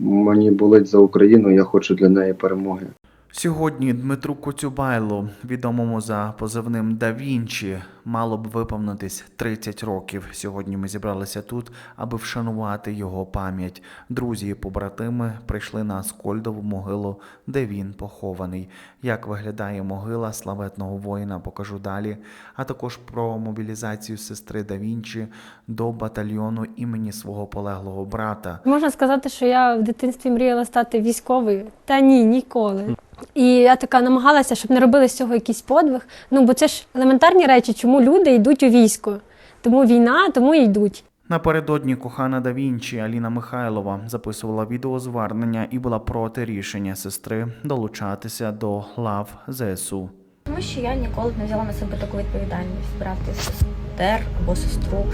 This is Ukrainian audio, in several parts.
Мені болить за Україну, я хочу для неї перемоги. Сьогодні Дмитру Коцюбайлу, відомому за позивним Да Вінчі, мало б виповнитись 30 років. Сьогодні ми зібралися тут, аби вшанувати його пам'ять. Друзі і побратими прийшли на Аскольдову могилу, де він похований. Як виглядає могила славетного воїна, покажу далі. А також про мобілізацію сестри Да Вінчі до батальйону імені свого полеглого брата. Можна сказати, що я в дитинстві мріяла стати військовою. Та ні, ніколи. І я така намагалася, щоб не робили з цього якийсь подвиг. Ну, бо це ж елементарні речі, чому люди йдуть у військо. Тому війна, тому і йдуть. Напередодні кохана да Вінчі Аліна Михайлова записувала відеозвернення і була проти рішення сестри долучатися до лав ЗСУ. Тому що я ніколи б не взяла на себе таку відповідальність брати сестер або сестру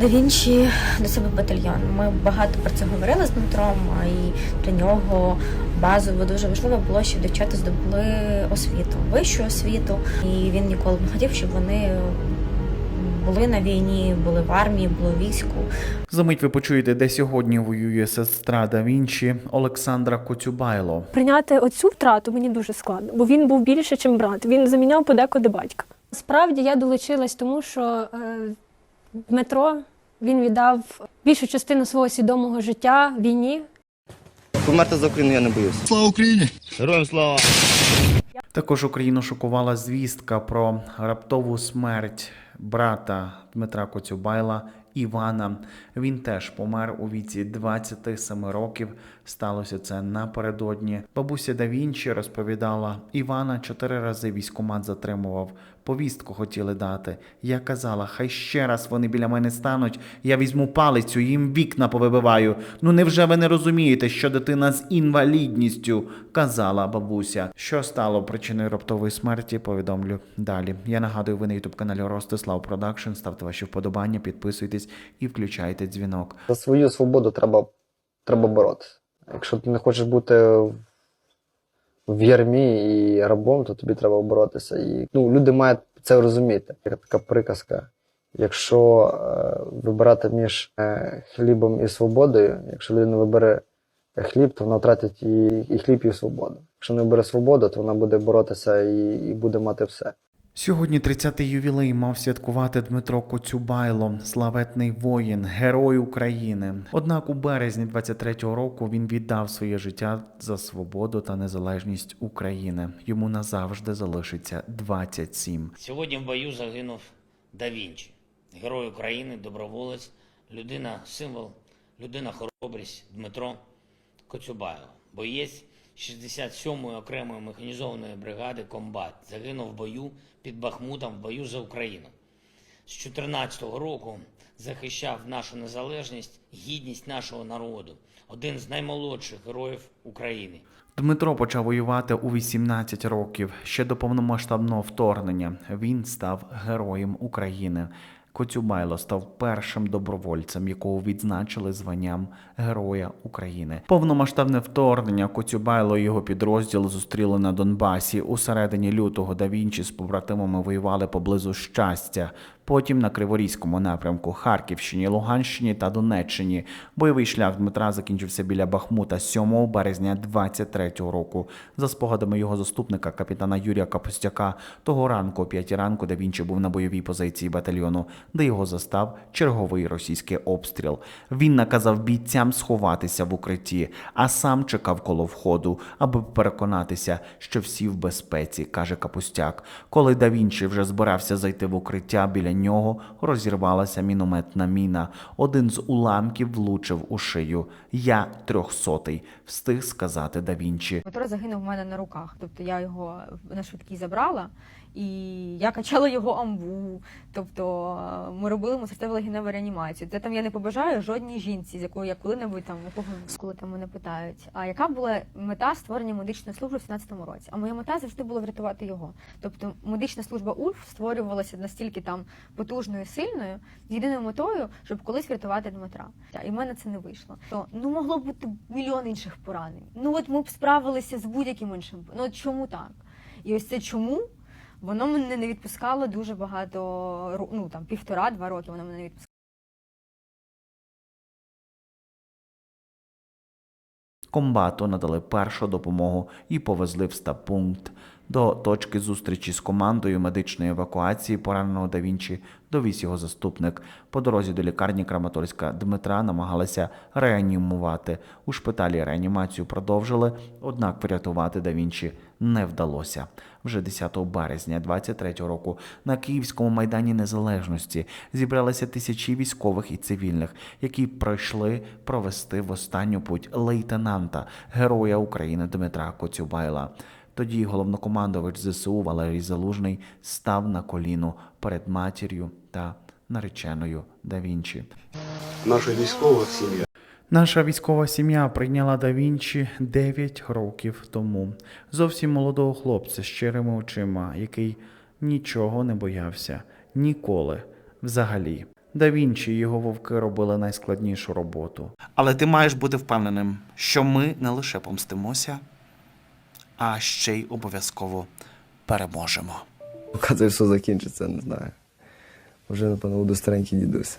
да Вінчі до себе батальйон. Ми багато про це говорили з Дмитром, і для нього базово дуже важливо було, щоб дівчата здобули освіту, вищу освіту. І він ніколи не хотів, щоб вони були на війні, були в армії, були в війську. Замить ви почуєте, де сьогодні воює сестра да Вінчі Олександра Коцюбайло. Прийняти оцю втрату мені дуже складно, бо він був більше, ніж брат. Він заміняв подекуди батька. Справді я долучилась тому, що е, Дмитро він віддав більшу частину свого свідомого життя війні. Померти за Україну я не боюся. Слава Україні! Героям слава! Також Україну шокувала звістка про раптову смерть брата Дмитра Коцюбайла Івана. Він теж помер у віці 27 років. Сталося це напередодні. Бабуся да Вінчі розповідала, Івана чотири рази військомат затримував. Повістку хотіли дати. Я казала, хай ще раз вони біля мене стануть. Я візьму палицю, їм вікна повибиваю. Ну невже ви не розумієте, що дитина з інвалідністю? казала бабуся. Що стало причиною раптової смерті? Повідомлю далі. Я нагадую, ви на ютуб каналі Ростислав Продакшн. Ставте ваші вподобання, підписуйтесь і включайте дзвінок. За свою свободу треба, треба боротися. Якщо ти не хочеш бути в- ярмі і рабом, то тобі треба боротися. І ну, люди мають це розуміти. Є така приказка. Якщо е, вибирати між е, хлібом і свободою, якщо людина вибере хліб, то вона втратить і, і хліб, і свободу. Якщо не вибере свободу, то вона буде боротися і, і буде мати все. Сьогодні 30-й ювілей мав святкувати Дмитро Коцюбайло, славетний воїн, герой України. Однак у березні 23-го року він віддав своє життя за свободу та незалежність України. Йому назавжди залишиться 27. Сьогодні в бою загинув Да Вінчі, герой України, доброволець, людина символ, людина хоробрість Дмитро Коцюбайло, боєць 67-ї окремої механізованої бригади Комбат. Загинув в бою під Бахмутом в бою за Україну. З 14 року захищав нашу незалежність, гідність нашого народу. Один з наймолодших героїв України. Дмитро почав воювати у 18 років. Ще до повномасштабного вторгнення він став героєм України. Коцюбайло став першим добровольцем, якого відзначили званням Героя України. Повномасштабне вторгнення Коцюбайло і його підрозділ зустріли на Донбасі. У середині лютого да Вінчі з побратимами воювали поблизу щастя. Потім на Криворізькому напрямку Харківщині, Луганщині та Донеччині. Бойовий шлях Дмитра закінчився біля Бахмута 7 березня 23-го року. За спогадами його заступника, капітана Юрія Капустяка, того ранку о 5 ранку да Вінчі був на бойовій позиції батальйону, де його застав черговий російський обстріл. Він наказав бійцям сховатися в укритті, а сам чекав коло входу, аби переконатися, що всі в безпеці, каже Капустяк. Коли да вже збирався зайти в укриття, біля нього розірвалася мінометна міна. Один з уламків влучив у шию. Я трьохсотий, встиг сказати да Вінчі. Дмитро загинув у мене на руках. Тобто я його на швидкій забрала, і я качала його амбу. Тобто е, ми робили йому легеневу реанімацію. Це там я не побажаю жодній жінці, з якою я коли-небудь там у кого коли там мене питають. А яка була мета створення медичної служби в 17-му році? А моя мета завжди була врятувати його. Тобто медична служба УЛФ створювалася настільки там потужною, сильною, з єдиною метою, щоб колись врятувати Дмитра. І в мене це не вийшло. То ну могло бути мільйон інших поранень. Ну от ми б справилися з будь-яким іншим. Ну от чому так? І ось це чому воно мене не відпускало дуже багато ну там півтора-два роки. Воно мене не відпускало. комбату надали першу допомогу і повезли в стаб-пункт. До точки зустрічі з командою медичної евакуації пораненого да Вінчі довіз його заступник. По дорозі до лікарні Краматорська Дмитра намагалися реанімувати. У шпиталі реанімацію продовжили, однак врятувати да Вінчі не вдалося. Вже 10 березня 23 року на Київському майдані Незалежності зібралися тисячі військових і цивільних, які прийшли провести в останню путь лейтенанта, героя України Дмитра Коцюбайла. Тоді головнокомандувач ЗСУ Валерій Залужний став на коліно перед матір'ю та нареченою да Вінчі. наша військова сім'я. Наша військова сім'я прийняла да Вінчі 9 років тому. Зовсім молодого хлопця з щирими очима, який нічого не боявся ніколи взагалі. Да Вінчі і його вовки робили найскладнішу роботу. Але ти маєш бути впевненим, що ми не лише помстимося, а ще й обов'язково переможемо. Показує, що закінчиться, не знаю. Вже, напевно, буду старенький дідусь.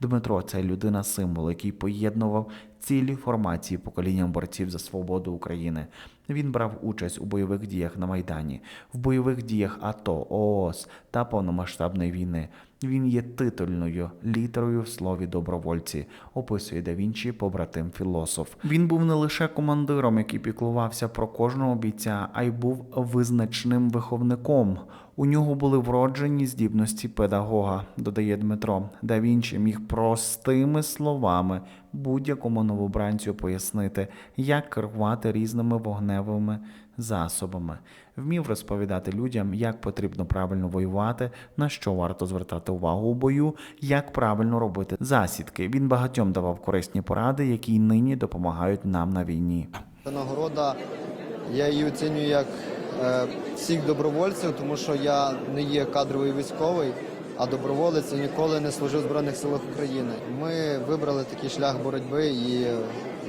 Дмитро це людина символ, який поєднував цілі формації покоління борців за свободу України. Він брав участь у бойових діях на Майдані, в бойових діях АТО, ООС та повномасштабної війни. Він є титульною літерою в слові добровольці, описує да Вінчі побратим філософ. Він був не лише командиром, який піклувався про кожного бійця, а й був визначним виховником. У нього були вроджені здібності педагога, додає Дмитро. Да Вінчі міг простими словами будь-якому новобранцю пояснити, як керувати різними вогневими засобами. Вмів розповідати людям, як потрібно правильно воювати, на що варто звертати увагу у бою, як правильно робити засідки. Він багатьом давав корисні поради, які нині допомагають нам на війні. Нагорода, я її оцінюю як е, всіх добровольців, тому що я не є кадровий військовий, а доброволець ніколи не служив в Збройних силах України. Ми вибрали такий шлях боротьби і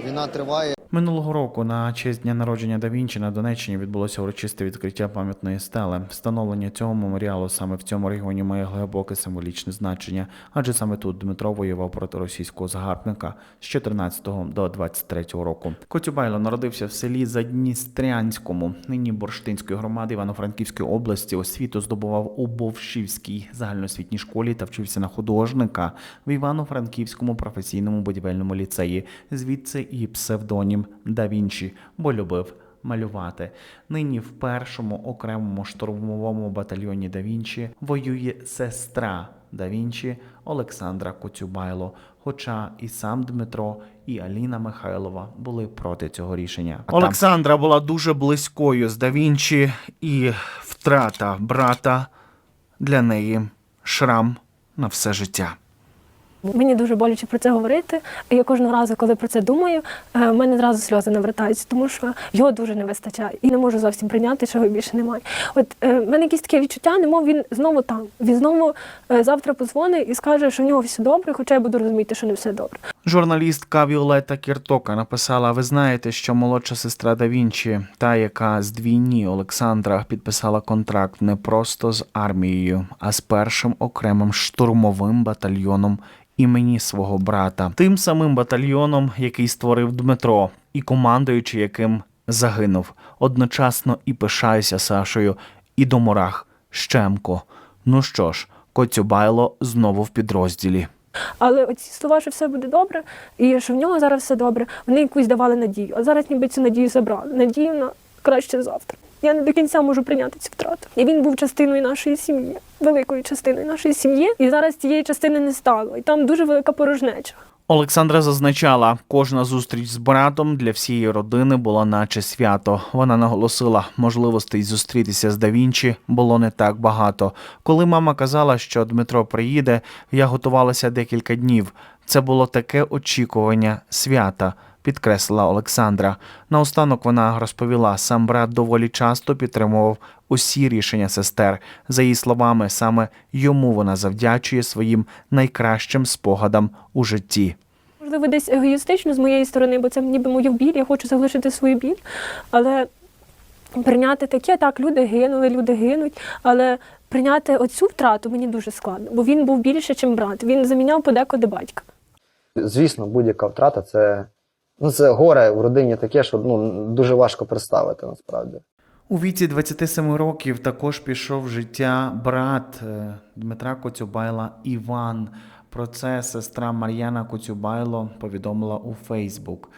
війна триває. Минулого року на честь дня народження да Вінчі на Донеччині відбулося урочисте відкриття пам'ятної стели. Встановлення цього меморіалу саме в цьому регіоні має глибоке символічне значення, адже саме тут Дмитро воював проти російського загарбника з 14 до 23 року. Коцюбайло народився в селі Задністрянському, нині Борштинської громади Івано-Франківської області. Освіту здобував у Бовшівській загальноосвітній школі та вчився на художника в Івано-Франківському професійному будівельному ліцеї. Звідси і псевдонім Да Вінчі, бо любив малювати. Нині в першому окремому штурмовому батальйоні Да Вінчі воює сестра Да Вінчі Олександра Коцюбайло. Хоча і сам Дмитро, і Аліна Михайлова були проти цього рішення. Олександра була дуже близькою з Да Вінчі, і втрата брата для неї шрам на все життя. Мені дуже боляче про це говорити. Я кожного разу, коли про це думаю, е, в мене зразу сльози навертаються, тому що його дуже не вистачає. І не можу зовсім прийняти, що його більше немає. От е, в мене якесь таке відчуття, немов він знову там. Він знову е, завтра позвонить і скаже, що в нього все добре, хоча я буду розуміти, що не все добре. Журналістка Віолетта Кіртока написала: Ви знаєте, що молодша сестра Да Вінчі, та яка з двійні Олександра підписала контракт не просто з армією, а з першим окремим штурмовим батальйоном імені свого брата, тим самим батальйоном, який створив Дмитро, і командуючи яким загинув. Одночасно і пишаюся Сашою, і до мурах Щемко. Ну що ж, Коцюбайло знову в підрозділі. Але оці слова, що все буде добре, і що в нього зараз все добре, вони якусь давали надію. А зараз ніби цю надію забрали. Надію на краще завтра. Я не до кінця можу прийняти цю втрату. І він був частиною нашої сім'ї, великою частиною нашої сім'ї. І зараз цієї частини не стало. І там дуже велика порожнеча. Олександра зазначала, кожна зустріч з братом для всієї родини була наче свято. Вона наголосила, можливостей зустрітися з Да Вінчі було не так багато. Коли мама казала, що Дмитро приїде, я готувалася декілька днів. Це було таке очікування свята. Підкреслила Олександра. Наостанок вона розповіла, сам брат доволі часто підтримував усі рішення сестер. За її словами, саме йому вона завдячує своїм найкращим спогадам у житті. Можливо, десь егоїстично з моєї сторони, бо це ніби моя біль, я хочу залишити свою біль. Але прийняти таке, так, люди гинули, люди гинуть, але прийняти оцю втрату мені дуже складно, бо він був більше, ніж брат. Він заміняв подекуди батька. Звісно, будь-яка втрата це Ну, це горе в родині таке, що ну, дуже важко представити насправді. У віці 27 років також пішов в життя брат е, Дмитра Коцюбайла Іван. Про це сестра Мар'яна Коцюбайло повідомила у Фейсбук.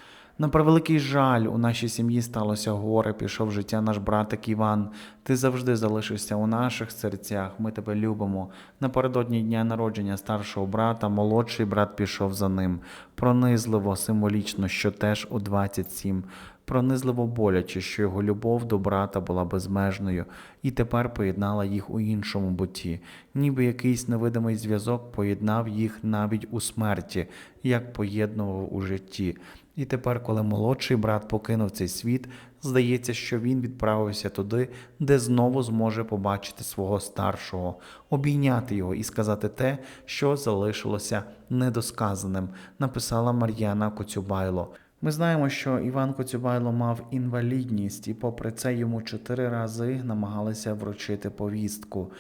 На превеликий жаль, у нашій сім'ї сталося горе, пішов життя наш братик Іван. Ти завжди залишишся у наших серцях. Ми тебе любимо. Напередодні дня народження старшого брата, молодший брат пішов за ним. Пронизливо, символічно, що теж у 27. Пронизливо боляче, що його любов до брата була безмежною, і тепер поєднала їх у іншому буті, ніби якийсь невидимий зв'язок поєднав їх навіть у смерті, як поєднував у житті. І тепер, коли молодший брат покинув цей світ, здається, що він відправився туди, де знову зможе побачити свого старшого, обійняти його і сказати те, що залишилося недосказаним, написала Мар'яна Коцюбайло. Ми знаємо, що Іван Коцюбайло мав інвалідність, і попри це йому чотири рази намагалися вручити повістку.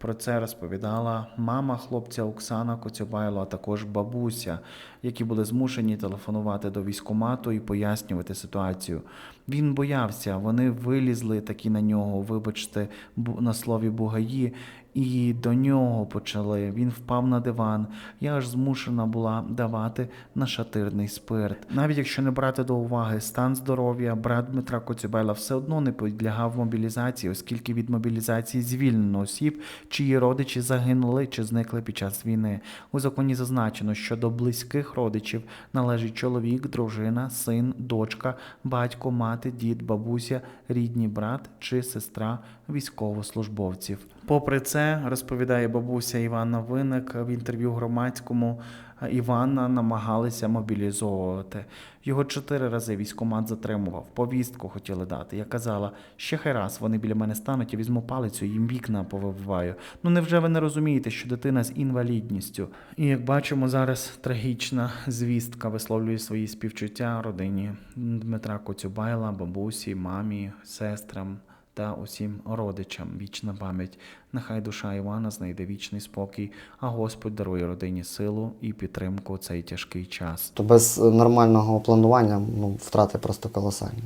Про це розповідала мама хлопця Оксана Коцюбайло, а також бабуся, які були змушені телефонувати до військомату і пояснювати ситуацію. Він боявся, вони вилізли такі на нього, вибачте, на слові бугаї, і до нього почали. Він впав на диван. Я аж змушена була давати нашатирний спирт. Навіть якщо не брати до уваги стан здоров'я, брат Дмитра Коцюбела все одно не підлягав мобілізації, оскільки від мобілізації звільнено осіб, чиї родичі загинули чи зникли під час війни. У законі зазначено, що до близьких родичів належить чоловік, дружина, син, дочка, батько, мати, дід, бабуся, рідні брат чи сестра військовослужбовців. Попри це, розповідає бабуся Івана Виник в інтерв'ю громадському. Івана намагалися мобілізовувати. Його чотири рази військкомат затримував, повістку хотіли дати. Я казала, ще хай раз вони біля мене стануть, я візьму палицю, їм вікна повибиваю. Ну невже ви не розумієте, що дитина з інвалідністю? І як бачимо, зараз трагічна звістка висловлює свої співчуття родині Дмитра Коцюбайла, бабусі, мамі, сестрам та усім родичам. Вічна пам'ять. Нехай душа Івана знайде вічний спокій, а Господь дарує родині силу і підтримку у цей тяжкий час. То без нормального планування ну, втрати просто колосальні.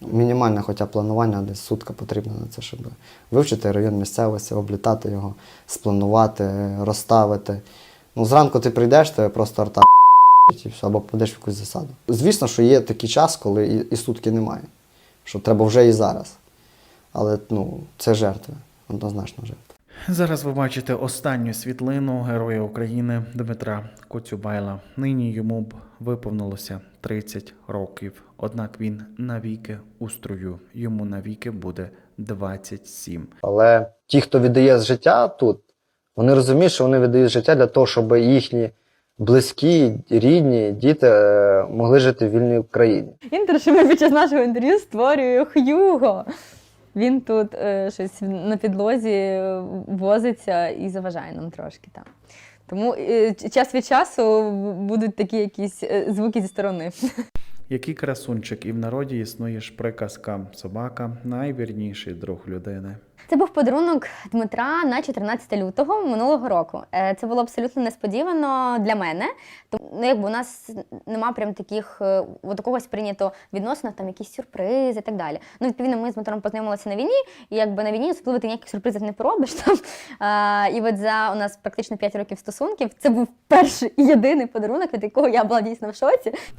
Мінімальне хоча планування, десь сутка потрібна на це, щоб вивчити район місцевості, облітати його, спланувати, розставити. Ну, зранку ти прийдеш, тебе просто арта і все, або попадеш в якусь засаду. Звісно, що є такий час, коли і, і сутки немає. Що треба вже і зараз. Але ну, це жертви, однозначно жертви. Зараз ви бачите останню світлину Героя України Дмитра Коцюбайла. Нині йому б виповнилося 30 років. Однак він навіки у строю. Йому навіки буде 27. Але ті, хто віддає життя тут, вони розуміють, що вони віддають життя для того, щоб їхні близькі, рідні, діти е, могли жити в вільній Україні. Інтер, що ми під час нашого інтерв'ю створює Х'юго. Він тут е, щось на підлозі е, возиться і заважає нам трошки там. Тому е, час від часу будуть такі якісь е, звуки зі сторони. Який красунчик, і в народі існує ж приказка собака найвірніший друг людини. Це був подарунок Дмитра на 14 лютого минулого року. Е, Це було абсолютно несподівано для мене. Тому ну, якби у нас нема прям таких е, от такого сприйнято відносинах, там якісь сюрпризи і так далі. Ну, відповідно, ми з Дмитром познайомилися на війні, і якби на війні особливо ти ніяких сюрпризів не поробиш там. А, і от за у нас практично 5 років стосунків це був перший і єдиний подарунок, від якого я була дійсно в шоці.